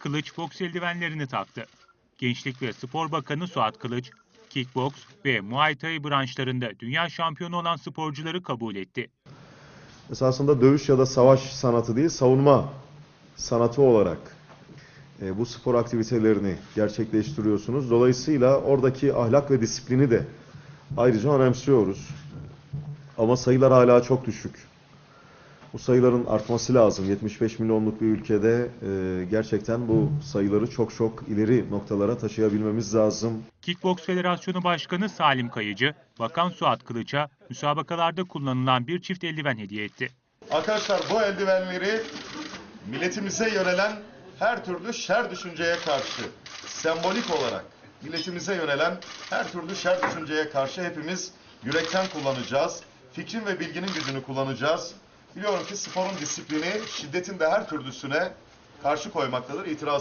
Kılıç boks eldivenlerini taktı. Gençlik ve Spor Bakanı Suat Kılıç, kickboks ve Muay Thai branşlarında dünya şampiyonu olan sporcuları kabul etti. esasında dövüş ya da savaş sanatı değil, savunma sanatı olarak e, bu spor aktivitelerini gerçekleştiriyorsunuz. Dolayısıyla oradaki ahlak ve disiplini de ayrıca önemsiyoruz. Ama sayılar hala çok düşük. Bu sayıların artması lazım. 75 milyonluk bir ülkede e, gerçekten bu sayıları çok çok ileri noktalara taşıyabilmemiz lazım. Kickboks Federasyonu Başkanı Salim Kayıcı, Bakan Suat Kılıç'a müsabakalarda kullanılan bir çift eldiven hediye etti. Arkadaşlar bu eldivenleri milletimize yönelen her türlü şer düşünceye karşı sembolik olarak milletimize yönelen her türlü şer düşünceye karşı hepimiz yürekten kullanacağız. Fikrin ve bilginin gücünü kullanacağız. Biliyorum ki sporun disiplini şiddetin de her türlüsüne karşı koymaktadır. İtiraz